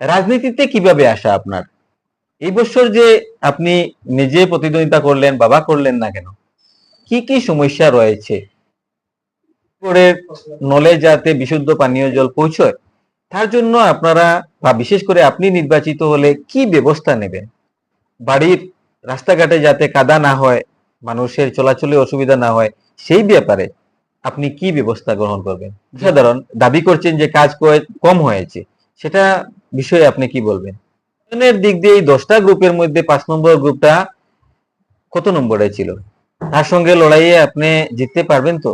রাজনীতিতে কীভাবে আসা আপনার? এই বছর যে আপনি নিজে প্রতিদ্বন্দ্বিতা করলেন, বাবা করলেন না কেন? কি কি সমস্যা রয়েছে? করে নলে যাতে বিশুদ্ধ পানীয় জল পৌঁছয়, তার জন্য আপনারা, বা বিশেষ করে আপনি নির্বাচিত হলে কি ব্যবস্থা নেবেন? বাড়ির রাস্তাঘাটে যাতে কাদা না হয়, মানুষের চলাচলে অসুবিধা না হয়, সেই ব্যাপারে আপনি কি ব্যবস্থা গ্রহণ করবেন? সাধারণ দাবি করছেন যে কাজ কম হয়েছে। সেটা বিষয়ে আপনি কি বলবেন? দিক দিয়ে এই দশটা গ্রুপের মধ্যে পাঁচ নম্বর গ্রুপটা কত নম্বরে ছিল? তার সঙ্গে লড়াইয়ে আপনি জিততে পারবেন তো?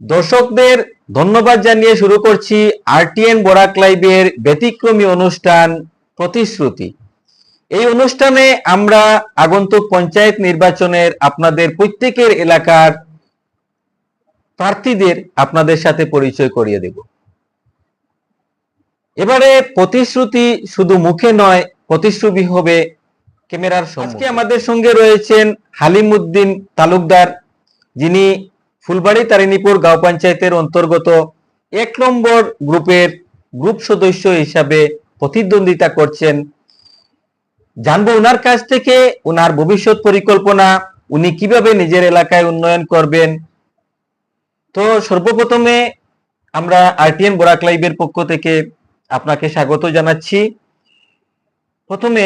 দর্শকদের ধন্যবাদ জানিয়ে শুরু করছি আরটিএন বরাক লাইভের ব্যতিক্রমী অনুষ্ঠান প্রতিশ্রুতি। এই অনুষ্ঠানে আমরা আগন্তুক পঞ্চায়েত নির্বাচনের আপনাদের প্রত্যেকের এলাকার প্রার্থীদের আপনাদের সাথে পরিচয় করিয়ে দেব। এবারে প্রতিশ্রুতি শুধু মুখে নয়, প্রতিশ্রুতি হবে ক্যামেরার আজকে আমাদের সঙ্গে রয়েছেন হালিমউদ্দিন তালুকদার, যিনি ফুলবাড়ি তারিণীপুর গাঁও পঞ্চায়েতের অন্তর্গত এক নম্বর গ্রুপের গ্রুপ সদস্য হিসাবে প্রতিদ্বন্দ্বিতা করছেন। জানব ওনার কাছ থেকে ওনার ভবিষ্যৎ পরিকল্পনা, উনি কীভাবে নিজের এলাকায় উন্নয়ন করবেন। তো সর্বপ্রথমে আমরা আরটিএন বরাক লাইভের পক্ষ থেকে আপনাকে স্বাগত জানাচ্ছি। প্রথমে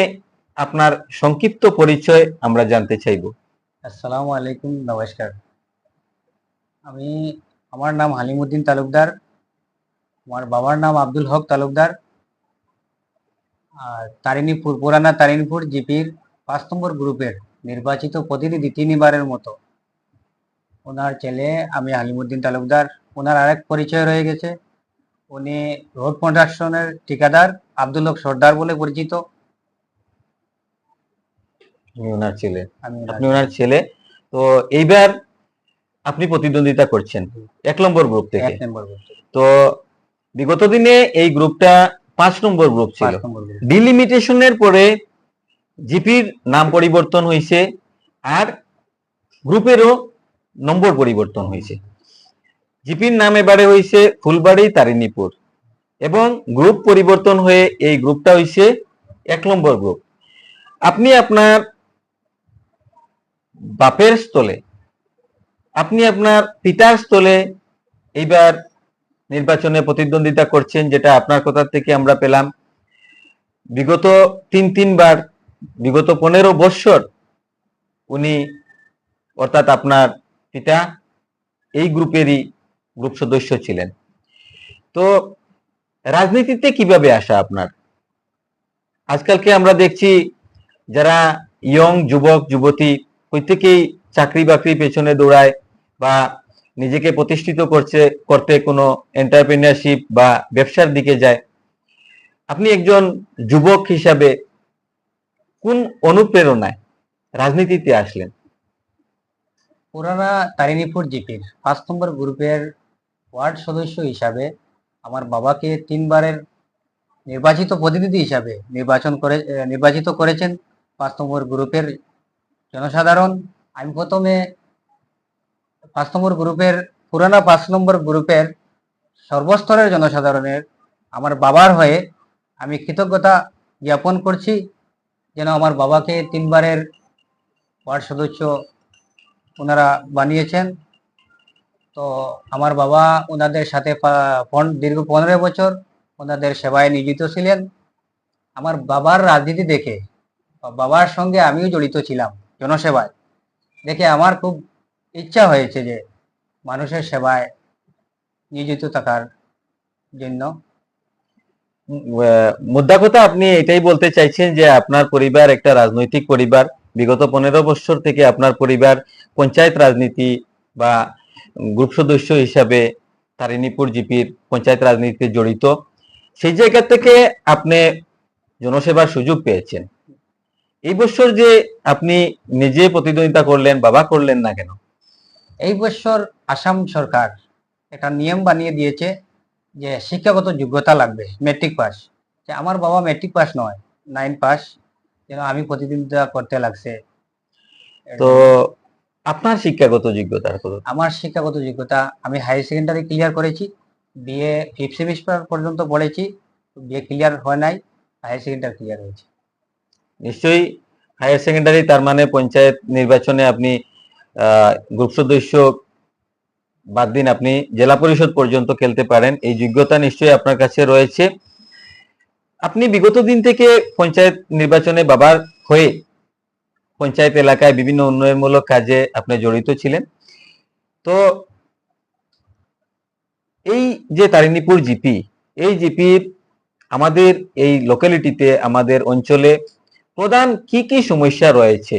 আপনার সংক্ষিপ্ত পরিচয় আমরা জানতে চাইব। আসসালামু আলাইকুম, নমস্কার। আমি, আমার নাম হালিমুদ্দিন তালুকদার। আমার বাবার নাম আব্দুল হক তালুকদার। তারিণীপুর পুরানা তারিণীপুর জিপির পাঁচ নম্বর গ্রুপের নির্বাচিত প্রতিনিধি তিনবারের মতো। ওনার ছেলে আমি হালিমুদ্দিন তালুকদার ওনার আরেক পরিচয় রয়ে গেছে। উনি রোড কন্ট্রাকশনের ঠিকাদার আব্দুল হক সর্দার বলে পরিচিত। ওনার ছেলে। আপনি ওনার ছেলে। তো এইবার আপনি প্রতিদ্বন্দ্বিতা করছেন এক নম্বর গ্রুপ থেকে। এক নম্বর গ্রুপ তো বিগত দিনে এই গ্রুপটা পাঁচ নম্বর গ্রুপ ছিল। ডিলিমিটেশনের পরে জিপির নাম পরিবর্তন হয়েছে আর গ্রুপেরও নম্বর পরিবর্তন হয়েছে জিপির নাম এবারে হয়েছে ফুলবাড়ি তারিণীপুর এবং গ্রুপ পরিবর্তন হয়ে এই গ্রুপটা হয়েছে এক নম্বর গ্রুপ আপনি আপনার বাপের স্থলে আপনি আপনার পিতার স্থলে এইবার নির্বাচনে প্রতিদ্বন্দ্বিতা করছেন, যেটা আপনার কথা থেকে আমরা পেলাম। বিগত তিন, তিনবার, বিগত পনেরো বৎসর উনি অর্থাৎ আপনার পিতা এই গ্রুপেরই গ্রুপ সদস্য ছিলেন। তো রাজনীতিতে কীভাবে আসা আপনার? আজকালকে আমরা দেখছি যারা ইয়ং যুবক, যুবতী প্রত্যেকেই চাকরি বাকরি পেছনে দৌড়ায় বা নিজেকে প্রতিষ্ঠিত করছে, করতে কোনো এন্টারপ্রেনারশিপ বা ব্যবসার দিকে যায়। আপনি একজন যুবক হিসাবে কোন অনুপ্রেরণায় রাজনীতিতে আসলেন? পুরানা তারিণীপুর জিপির পাঁচ নম্বর গ্রুপের ওয়ার্ড সদস্য হিসাবে আমার বাবাকে তিনবারের নির্বাচিত প্রতিনিধি হিসাবে নির্বাচন করে, নির্বাচিত করেছেন। পাঁচ নম্বর গ্রুপের জনসাধারণ, আমি প্রথমে পাঁচ নম্বর গ্রুপের, পুরানা পাঁচ নম্বর গ্রুপের সর্বস্তরের জনসাধারণের আমার বাবার হয়ে আমি কৃতজ্ঞতা জ্ঞাপন করছি যেন আমার বাবাকে তিনবারের ওয়ার্ড সদস্য ওনারা বানিয়েছেন। তো আমার বাবা ওনাদের সাথে দীর্ঘ পনেরো বছর ওনাদের সেবায় নিয়োজিত ছিলেন। আমার বাবার রাজনীতি দেখে বাবার সঙ্গে আমিও জড়িত ছিলাম জনসেবায়। দেখে আমার খুব ইচ্ছা হয়েছে যে মানুষের সেবায় নিয়োজিত থাকার জন্য। মুদ্রা কথা আপনি এটাই বলতে চাইছেন যে আপনার পরিবার একটা রাজনৈতিক পরিবার। বিগত পনেরো বছর থেকে আপনার পরিবার পঞ্চায়েত রাজনীতি বা গ্রুপ সদস্য হিসাবে তারিণীপুর জিপির পঞ্চায়েত রাজনীতিতে জড়িত। সেই জায়গা থেকে আপনি জনসেবার সুযোগ পেয়েছেন। এই বছর যে আপনি নিজে প্রতিদ্বন্দ্বিতা করলেন, বাবা করলেন না কেন? এই বছর আসাম সরকার একটা নিয়ম বানিয়ে দিয়েছে যে শিক্ষাগত যোগ্যতা লাগবে মেট্রিক পাস যে আমার বাবা মেট্রিক পাস নয় নাইন পাস যেন আমি প্রতিদ্বন্দ্বিতা করতে লাগছে। তো আপনার শিক্ষাগত যোগ্যতার কথা আমার শিক্ষাগত যোগ্যতা আমি হায়ার সেকেন্ডারি ক্লিয়ার করেছি বিএ ফিফথ সেমিস্টার পর্যন্ত পড়েছি বিএ ক্লিয়ার হয় নাই হায়ার সেকেন্ডারি ক্লিয়ার হয়েছে। নিশ্চয়ই হায়ার সেকেন্ডারি তার মানে পঞ্চায়েত নির্বাচনে আপনি গ্রুপ সদস্য বাদ দিন, আপনি জেলা পরিষদ পর্যন্ত খেলতে পারেন। এই যোগ্যতা নিশ্চয়ই আপনার কাছে রয়েছে। আপনি বিগত দিন থেকে পঞ্চায়েত নির্বাচনে বাবার হয়ে পঞ্চায়েত এলাকায় বিভিন্ন উন্নয়নমূলক কাজে আপনি জড়িত ছিলেন। তো এই যে তারিণীপুর জিপি, এই জিপির আমাদের এই লোকালিটিতে আমাদের অঞ্চলে প্রধান কি কি সমস্যা রয়েছে?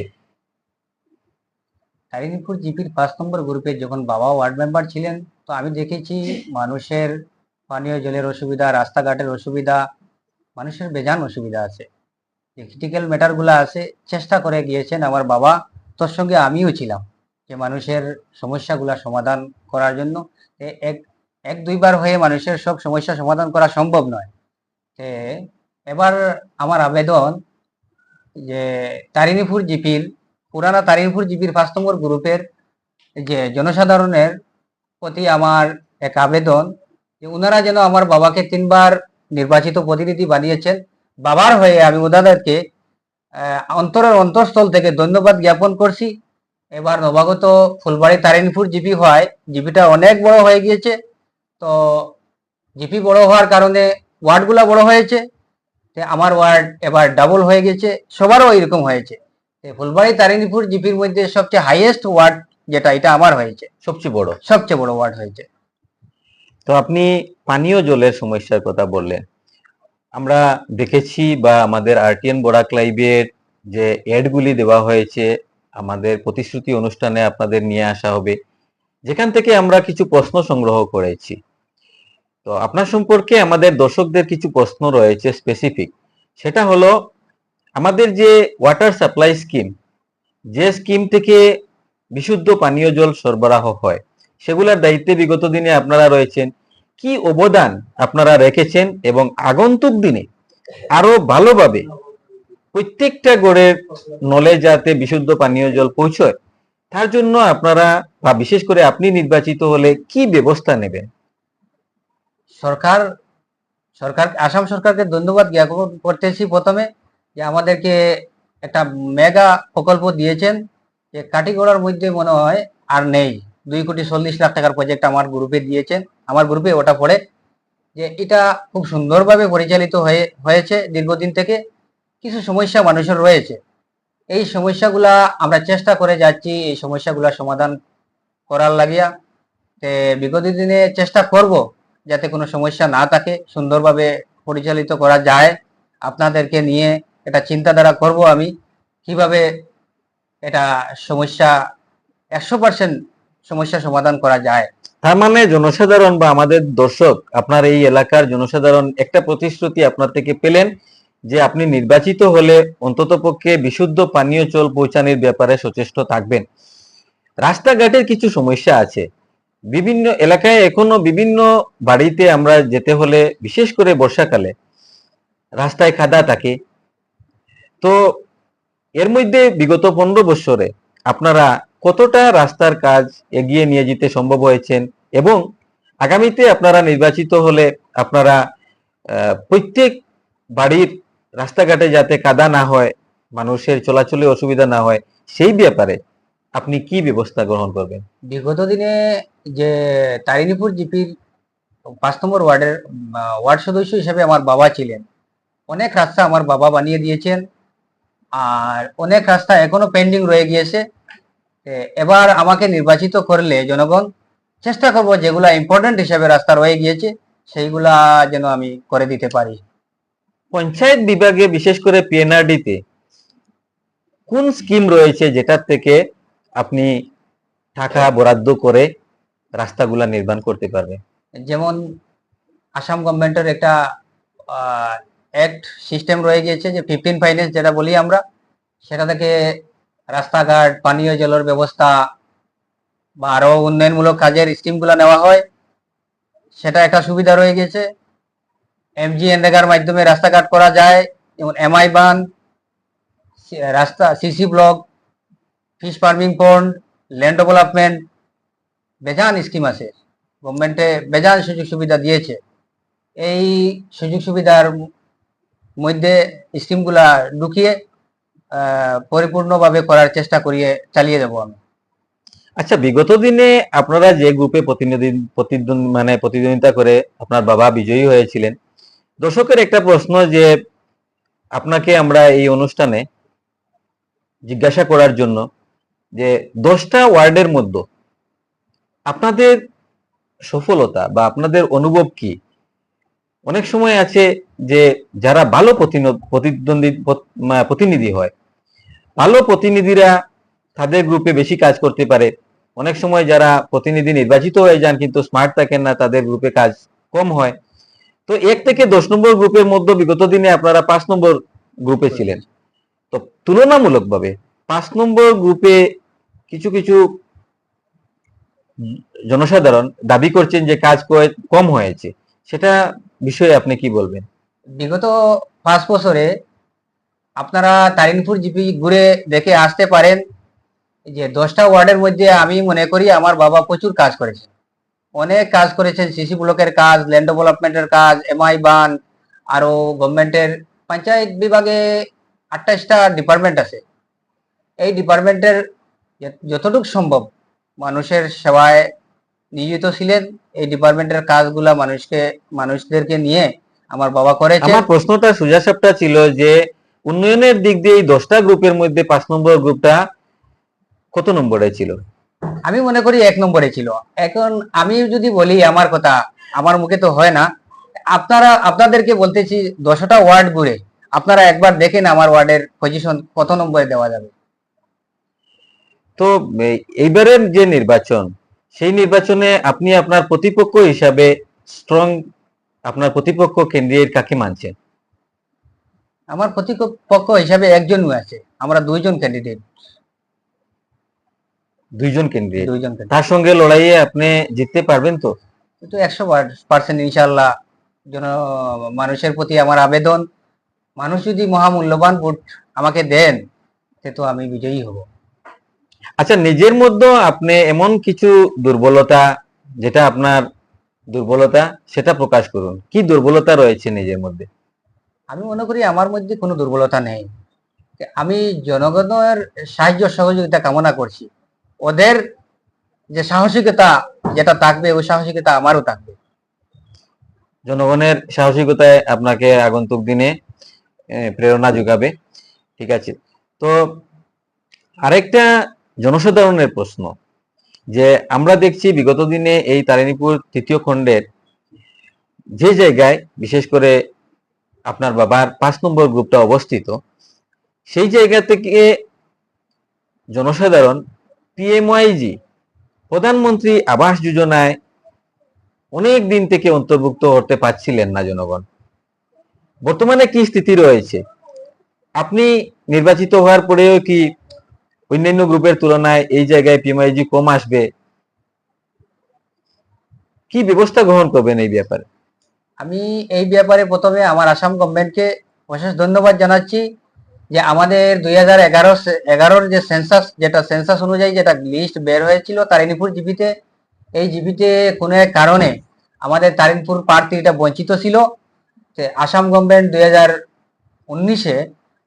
তারিণীপুর জিপির পাঁচ নম্বর গ্রুপে যখন বাবা ওয়ার্ড মেম্বার ছিলেন, তো আমি দেখেছি মানুষের পানীয় জলের অসুবিধা, রাস্তাঘাটের অসুবিধা, মানুষের বেজান অসুবিধা আছে। যে ক্রিটিক্যাল ম্যাটারগুলো আছে, চেষ্টা করে গিয়েছেন আমার বাবা, তোর সঙ্গে আমিও ছিলাম যে মানুষের সমস্যাগুলা সমাধান করার জন্য। এক এক দুইবার হয়ে মানুষের সব সমস্যা সমাধান করা সম্ভব নয়। তে এবার আমার আবেদন যে তারিণীপুর জিপির পুরানা তারিণপুর জিপির পাঁচ নম্বর গ্রুপের যে জনসাধারণের প্রতি আমার এক আবেদন যে ওনারা যেন আমার বাবাকে তিনবার নির্বাচিত প্রতিনিধি বানিয়েছেন। বাবার হয়ে আমি ওনাদেরকে অন্তরের অন্তঃস্থল থেকে ধন্যবাদ জ্ঞাপন করছি। এবার নবাগত ফুলবাড়ি তারিণপুর জিপি হওয়ায় জিপিটা অনেক বড় হয়ে গিয়েছে। তো জিপি বড় হওয়ার কারণে ওয়ার্ডগুলো বড় হয়েছে। আমার ওয়ার্ড এবার ডাবল হয়ে গেছে সবারও এরকম হয়েছে। ফুলবাড়ি, তারিণীপুর, জিপির মধ্যে সবচেয়ে হাইয়েস্ট ওয়ার্ড যেটা, এটা আমার হয়েছে। সবচেয়ে বড় সবচেয়ে বড় ওয়ার্ড হয়েছে। তো আপনি পানীয় জলের সমস্যার কথা বললেন। আমরা দেখেছি বা আমাদের আরটিএন বোরাক লাইভের যে অ্যাডগুলি দেওয়া হয়েছে, আমাদের প্রতিশ্রুতি অনুষ্ঠানে আপনাদের নিয়ে আসা হবে। যেখান থেকে আমরা কিছু প্রশ্ন সংগ্রহ করেছি। তো আপনার সম্পর্কে আমাদের দর্শকদের কিছু প্রশ্ন রয়েছে স্পেসিফিক সেটা হলো আমাদের যে ওয়াটার সাপ্লাই স্কিম যে স্কিম থেকে বিশুদ্ধ পানীয় জল সরবরাহ হয়, সেগুলোর দায়িত্বে বিগত দিনে আপনারা রয়েছেন। কি অবদান আপনারা রেখেছেন এবং আগন্তুক দিনে আরও ভালোভাবে প্রত্যেকটা গড়ের নলে যাতে বিশুদ্ধ পানীয় জল পৌঁছয়, তার জন্য আপনারা বা বিশেষ করে আপনি নির্বাচিত হলে কি ব্যবস্থা নেবেন? সরকার সরকার, আসাম সরকারকে ধন্যবাদ জ্ঞাপন করতেছি প্রথমে। যে আমাদেরকে একটা মেগা প্রকল্প দিয়েছেন যে কাটিগড়ার মধ্যে মনে হয় আর নেই। দুই কোটি চল্লিশ লাখ টাকার প্রজেক্ট আমার গ্রুপে দিয়েছেন। আমার গ্রুপে ওটা পড়ে। যে এটা খুব সুন্দরভাবে পরিচালিত হয়ে, হয়েছে দীর্ঘদিন থেকে। কিছু সমস্যা মানুষের রয়েছে। এই সমস্যাগুলা আমরা চেষ্টা করে যাচ্ছি। এই সমস্যাগুলা সমাধান করার লাগিয়া। তে বিগত দিনে চেষ্টা করব যাতে কোনো সমস্যা না থাকে, সুন্দরভাবে পরিচালিত করা যায়। আপনাদেরকে নিয়ে এটা চিন্তাধারা করব আমি, কীভাবে এটা সমস্যা একশো পার্সেন্ট সমস্যা সমাধান করা যায়। তার মানে জনসাধারণ বা আমাদের দর্শক, আপনার এই এলাকার জনসাধারণ একটা প্রতিশ্রুতি আপনার থেকে পেলেন যে আপনি নির্বাচিত হলে অন্ততপক্ষে বিশুদ্ধ পানীয় জল পৌঁছানোর ব্যাপারে সচেষ্ট থাকবেন। রাস্তাঘাটের কিছু সমস্যা আছে। বিভিন্ন এলাকায় এখনও বিভিন্ন বাড়িতে আমরা যেতে হলে, বিশেষ করে বর্ষাকালে, রাস্তায় খাদা থাকে। তো এর মধ্যে বিগত পনেরো বছরে আপনারা কতটা রাস্তার কাজ এগিয়ে নিয়ে যেতে সম্ভব হয়েছেন? এবং আগামীতে আপনারা নির্বাচিত হলে আপনারা প্রত্যেক বাড়ির রাস্তাঘাটে যাতে কাদা না হয়, মানুষের চলাচলে অসুবিধা না হয়, সেই ব্যাপারে আপনি কি ব্যবস্থা গ্রহণ করবেন? বিগত দিনে যে তারিণীপুর জিপির পাঁচ নম্বর ওয়ার্ডের ওয়ার্ড সদস্য হিসেবে আমার বাবা ছিলেন। অনেক রাস্তা আমার বাবা বানিয়ে দিয়েছেন। আর অনেক রাস্তা এখনও পেন্ডিং রয়ে গিয়েছে। এবার আমাকে নির্বাচিত করলে জনগণ চেষ্টা করব যেগুলা ইম্পর্টেন্ট হিসেবে রাস্তা রয়ে গিয়েছে সেইগুলা যেন আমি করে দিতে পারি। পঞ্চায়েত বিভাগে বিশেষ করে পিএনআরডিতে কোন স্কিম রয়েছে যেটার থেকে আপনি টাকা বরাদ্দ করে রাস্তাগুলা নির্মাণ করতে পারবেন? যেমন আসাম গভর্নমেন্টের একটা অ্যাক্ট সিস্টেম রয়ে গিয়েছে, যে ফিফটিন ফাইন্যান্স যেটা বলি আমরা, সেটা থেকে রাস্তাঘাট, পানীয় জলের ব্যবস্থা বা আরও উন্নয়নমূলক কাজের স্কিমগুলো নেওয়া হয়। সেটা একটা সুবিধা রয়ে গেছে এমজি এনরেগার মাধ্যমে রাস্তাঘাট করা যায়, যেমন এমআই বান রাস্তা CC block fish farming pond land development বেজান স্কিম আছে। গভর্নমেন্টে বেজান সুযোগ সুবিধা দিয়েছে। এই সুযোগ সুবিধার মধ্যে স্কিমগুলা ঢুকিয়ে পরিপূর্ণভাবে করার চেষ্টা করিয়ে, চালিয়ে যাব আমি। আচ্ছা বিগত দিনে আপনারা যে গ্রুপে প্রতিনিধি প্রতিদ্বন্দ্বী মানে প্রতিদ্বন্দ্বিতা করে আপনার বাবা বিজয়ী হয়েছিলেন, দর্শকের একটা প্রশ্ন যে আপনাকে আমরা এই অনুষ্ঠানে জিজ্ঞাসা করার জন্য যে দশটা ওয়ার্ডের মধ্যে আপনাদের সফলতা বা আপনাদের অনুভব কি? অনেক সময় আছে যে যারা ভালো প্রতিদ্বন্দ্বী প্রতিনিধি হয়, ভালো প্রতিনিধিরা তাদের গ্রুপে বেশি কাজ করতে পারে। অনেক সময় যারা প্রতিনিধি নির্বাচিত হয়ে যান কিন্তু স্মার্ট থাকেন না, তাদের গ্রুপে কাজ কম হয়। তো এক থেকে দশ নম্বর গ্রুপের মধ্যে বিগত দিনে আপনারা পাঁচ নম্বর গ্রুপে ছিলেন। তো তুলনামূলকভাবে পাঁচ নম্বর গ্রুপে কিছু কিছু জনসাধারণ দাবি করছেন যে কাজ কম হয়েছে। সেটা বিষয়ে আপনি কি বলবেন? বিগত পাঁচ বছরে আপনারা তারিনপুর জিপি ঘুরে দেখে আসতে পারেন যে দশটা ওয়ার্ডের মধ্যে আমি মনে করি আমার বাবা প্রচুর কাজ করেছে অনেক কাজ করেছেন সিসি ব্লকের কাজ ল্যান্ড ডেভেলপমেন্টের কাজ এমআই বান আরও গভর্নমেন্টের পঞ্চায়েত বিভাগে আঠাশটা ডিপার্টমেন্ট আছে। এই ডিপার্টমেন্টের যতটুকু সম্ভব মানুষের সেবায় নিয়োজিত ছিলেন এই ডিপার্টমেন্টের কাজগুলা মানুষকে মানুষদেরকে নিয়ে আমার বাবা করেছে। আমার প্রশ্নটা সোজা সাপটা ছিল যে উন্নয়নের দিক দিয়ে এই দশটা গ্রুপের মধ্যে পাঁচ নম্বর গ্রুপটা কত নম্বরে ছিল? আমি মনে করি এক নম্বরে ছিল। এখন আমি যদি বলি আমার কথা আমার মুখে তো হয় না। আপনারা আপনাদেরকে বলতেছি দশটা ওয়ার্ড ঘুরে। আপনারা একবার দেখেন আমার ওয়ার্ডের পজিশন কত নম্বরে দেওয়া যাবে। তো এই- এইবারের যে নির্বাচন সেই নির্বাচনে আপনি আপনার প্রতিপক্ষ হিসাবে স্ট্রং আপনার প্রতিপক্ষ ক্যান্ডিডেট কাকে মানছেন? আমার প্রতিপক্ষ হিসাবে একজন আছে আমরা দুইজন ক্যান্ডিডেট দুইজন ক্যান্ডিডেট দুইজন তার সঙ্গে লড়াইয়ে আপনি জিততে পারবেন তো? কিন্তু একশো পার্সেন্ট ইনশাল্লাহ জন মানুষের প্রতি আমার আবেদন। মানুষ যদি মহামূল্যবান ভোট আমাকে দেন সে তো আমি বিজয়ী হব। আচ্ছা নিজের মধ্যে আপনি এমন কিছু দুর্বলতা যেটা আপনার দুর্বলতা সেটা প্রকাশ করুন। কি দুর্বলতা রয়েছে নিজের মধ্যে? আমি মনে করি আমার মধ্যে কোনো দুর্বলতা নেই। আমি জনগণের সাহায্য সহযোগিতা কামনা করছি। ওদের যে সাহসিকতা যেটা থাকবে ওই সাহসিকতা আমারও থাকবে। জনগণের সাহসিকতায় আপনাকে আগন্তুক দিনে প্রেরণা যোগাবে। ঠিক আছে। তো আরেকটা জনসাধারণের প্রশ্ন, যে আমরা দেখছি বিগত দিনে এই তারিণীপুর তৃতীয় খণ্ডের যে জায়গায়, বিশেষ করে আপনার বাবার পাঁচ নম্বর গ্রুপটা অবস্থিত, সেই জায়গা থেকে জনসাধারণ পিএমওয়াইজি প্রধানমন্ত্রী আবাস যোজনায় অনেক দিন থেকে অন্তর্ভুক্ত হতে পারছিলেন না জনগণ। বর্তমানে কি স্থিতি রয়েছে? আপনি নির্বাচিত হওয়ার পরেও কি অন্যান্য গ্রুপের তুলনায় এই জায়গায় পিএমআইজি কম আসবে। কি ব্যবস্থা গ্রহণ করবেন এই ব্যাপারে? আমি এই ব্যাপারে প্রথমে আমার আসাম গভর্নমেন্টকে অশেষ ধন্যবাদ জানাচ্ছি যে আমাদের দুই হাজার এগারো এগারোর যে সেন্সাস যেটা সেন্সাস অনুযায়ী যেটা লিস্ট বের হয়েছিল তারিণীপুর জিপিতে, এই জিপিতে কোনো এক কারণে আমাদের তারিণপুর প্রার্থীটা বঞ্চিত ছিল। আসাম গভর্নমেন্ট দুই হাজার উনিশে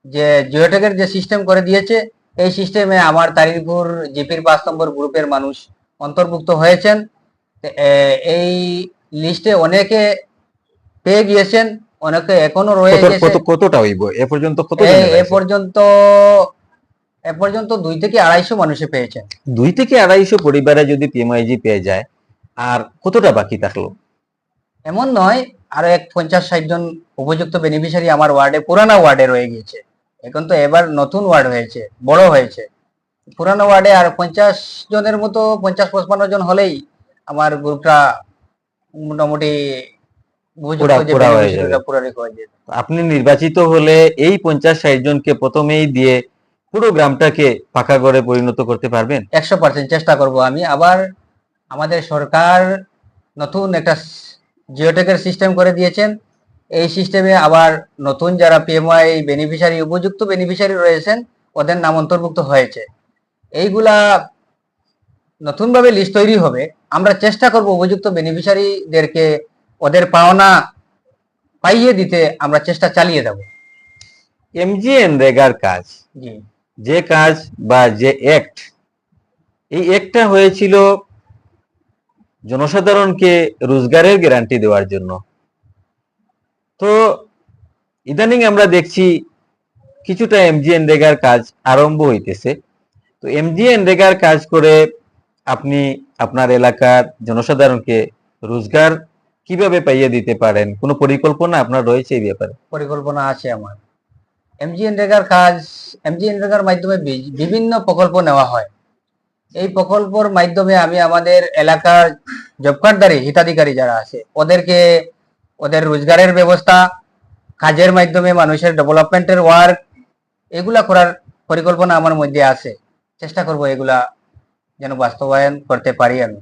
যে জিওটেকের যে সিস্টেম করে দিয়েছে এই সিস্টেমে আমার তারিণপুর জিপির পাঁচ নম্বর গ্রুপের মানুষ অন্তর্ভুক্ত হয়েছেন। এই লিস্টে অনেকে পেয়ে গিয়েছেন অনেকে এখনও রয়ে গেছে কতটা হইব? এ পর্যন্ত কত এ-? পর্যন্ত এ পর্যন্ত দুই থেকে আড়াইশো মানুষে পেয়েছেন। দুই থেকে আড়াইশো পরিবারে যদি পিএমআইজি পেয়ে যায় আর কতটা বাকি থাকল? এমন নয় আরও এক পঞ্চাশ ষাট জন উপযুক্ত বেনিফিশিয়ারি আমার ওয়ার্ডে পুরানা ওয়ার্ডে রয়ে গিয়েছে। এখন তো এবার নতুন ওয়ার্ড হয়েছে বড় হয়েছে। পুরানো ওয়ার্ডে আর পঞ্চাশ জনের মতো পঞ্চাশ পঁচপান্ন জন হলেই আমার গ্রুপটা মোটামুটি আপনি নির্বাচিত হলে এই পঞ্চাশ ষাট জনকে প্রথমেই দিয়ে পুরো গ্রামটাকে পাকা করে পরিণত করতে পারবেন? একশো পার্সেন্ট চেষ্টা করব আমি। আবার আমাদের সরকার নতুন একটা জিওটেকের সিস্টেম করে দিয়েছেন। এই সিস্টেমে আবার নতুন যারা পিএমআই বেনিফিশিয়ারি উপযুক্ত বেনিফিশিয়ারি রয়েছেন ওদের নাম অন্তর্ভুক্ত হয়েছে। এইগুলা নতুনভাবে লিস্ট তৈরি হবে। আমরা চেষ্টা করব উপযুক্ত বেনিফিশিয়ারিদেরকে ওদের পাওনা পাইয়ে দিতে আমরা চেষ্টা চালিয়ে যাব। এমজিএনরেগার কাজ জি। যে কাজ বা যে অ্যাক্ট এই অ্যাক্টটা হয়েছিল জনসাধারণকে রোজগারের গ্যারান্টি দেওয়ার জন্য। তো ইদানিং আমরা দেখছি কিছুটা এমজিএন রেগার কাজ আরম্ভ হইতেছে। তো এমজিএন রেগার কাজ করে আপনি আপনার এলাকার জনসাধারণকে রোজগার কীভাবে পাইয়ে দিতে পারেন? কোনো পরিকল্পনা আপনার রয়েছে এই ব্যাপারে? পরিকল্পনা আছে আমার। এমজিএন রেগার কাজ এমজিএন রেগার মাধ্যমে বিভিন্ন প্রকল্প নেওয়া হয়। এই প্রকল্পর মাধ্যমে আমি আমাদের এলাকার জব হিতাধিকারী যারা আছে, ওদেরকে ওদের রোজগারের ব্যবস্থা, কাজের মাধ্যমে মানুষের ডেভেলপমেন্টের ওয়ার্ক এগুলা করার পরিকল্পনা আমার মধ্যে আছে। চেষ্টা করব এগুলা যেন বাস্তবায়ন করতে পারি আমি।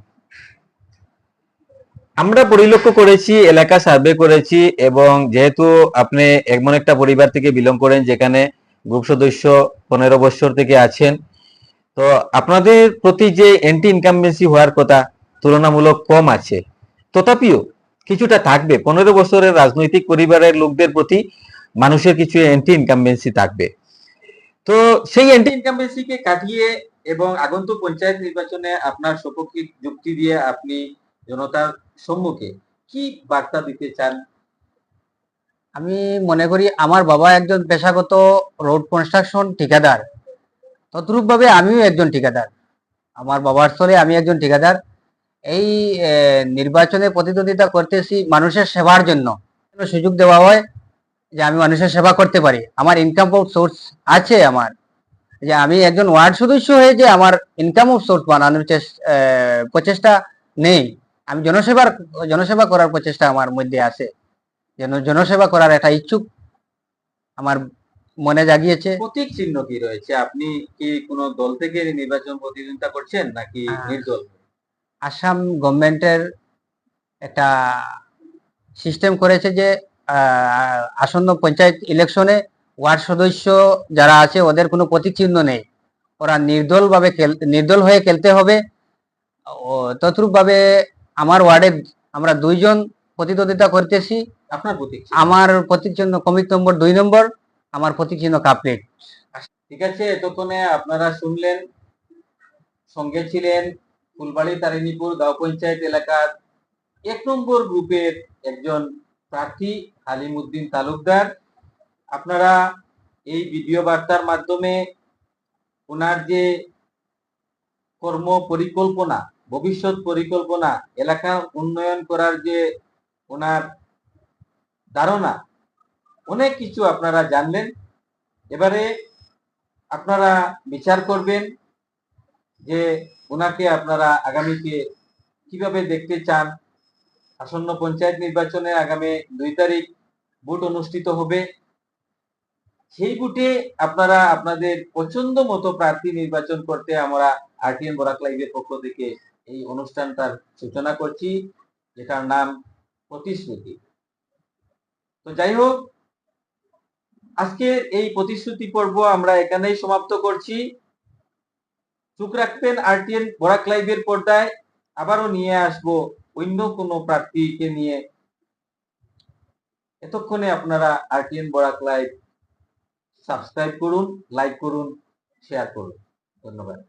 আমরা পরিলক্ষ্য করেছি, এলাকা সার্ভে করেছি এবং যেহেতু আপনি এমন একটা পরিবার থেকে বিলং করেন যেখানে গ্রুপ সদস্য পনেরো বছর থেকে আছেন, তো আপনাদের প্রতি যে এন্টি ইনকামবেন্সি হওয়ার কথা তুলনামূলক কম আছে। তথাপিও কিছুটা থাকবে। পনেরো বছরের রাজনৈতিক পরিবারের লোকদের প্রতি মানুষের কিছু এন্টি ইনকামবেন্সি থাকবে। তো সেই এন্টি ইনকামবেন্সিকে কাটিয়ে এবং আগন্তুক পঞ্চায়েত নির্বাচনে আপনার সপক্ষে যুক্তি দিয়ে আপনি জনতার সম্মুখে কি বার্তা দিতে চান? আমি মনে করি আমার বাবা একজন পেশাগত রোড কনস্ট্রাকশন ঠিকাদার। তদ্রূপ ভাবে আমিও একজন ঠিকাদার। আমার বাবার স্থলে আমি একজন ঠিকাদার। এই নির্বাচনে প্রতিদ্বন্দ্বিতা করতেছি মানুষের সেবার জন্য। সুযোগ দেওয়া হয় যে আমি মানুষের সেবা করতে পারি। আমার ইনকাম অফ সোর্স আছে আমার। যে আমি একজন ওয়ার্ড সদস্য হয়ে যে আমার ইনকাম অফ সোর্স বানানোর প্রচেষ্টা নেই। আমি জনসেবার জনসেবা করার প্রচেষ্টা আমার মধ্যে আছে। যেন জনসেবা করার একটা ইচ্ছুক আমার মনে জাগিয়েছে। প্রতীক চিহ্ন কি রয়েছে? আপনি কি কোনো দল থেকে নির্বাচন প্রতিদ্বন্দ্বিতা করছেন নাকি হ্যাঁ। নির্দল? আসাম গভর্নমেন্টের একটা সিস্টেম করেছে যে আসন্ন পঞ্চায়েত ইলেকশনে ওয়ার্ড সদস্য যারা আছে ওদের কোনো প্রতীক চিহ্ন নেই। ওরা নির্দলভাবে নির্দল হয়ে খেলতে হবে। ও তদ্রূপ আমার ওয়ার্ডে আমরা দুইজন প্রতিদ্বন্দ্বিতা করতেছি। আপনার প্রতীক আমার প্রতীক চিহ্ন কমিক নম্বর দুই নম্বর আমার প্রতীক চিহ্ন কাপলেট ঠিক আছে এতক্ষণে আপনারা শুনলেন সঙ্গে ছিলেন ফুলবাড়ি, তারিণীপুর, গাঁও পঞ্চায়েত এলাকার এক নম্বর গ্রুপের একজন প্রার্থী হালিমুদ্দিন তালুকদার। আপনারা এই ভিডিও বার্তার মাধ্যমে ওনার যে কর্ম পরিকল্পনা, ভবিষ্যৎ পরিকল্পনা, এলাকা উন্নয়ন করার যে ওনার ধারণা, অনেক কিছু আপনারা জানলেন। এবারে আপনারা বিচার করবেন। যে ওনাকে আপনারা আগামীতে কীভাবে দেখতে চান? আসন্ন পঞ্চায়েত নির্বাচনে আগামী দুই তারিখ ভোট অনুষ্ঠিত হবে। সেই ভোটে আপনারা আপনাদের পছন্দ মতো প্রার্থী নির্বাচন করতে আমরা আরটিএন বরাক লাইভের পক্ষ থেকে এই অনুষ্ঠানটার সূচনা করছি, যেটার নাম প্রতিশ্রুতি। তো যাই হোক, আজকের এই প্রতিশ্রুতি পর্ব আমরা এখানেই সমাপ্ত করছি। চোখ রাখবেন আরটিএন বরাক লাইভের পর্দায়। আবারও নিয়ে আসব অন্য কোনো প্রার্থীকে নিয়ে। এতক্ষণে আপনারা আরটিএন বরাক লাইভ সাবস্ক্রাইব করুন, লাইক করুন শেয়ার করুন। ধন্যবাদ।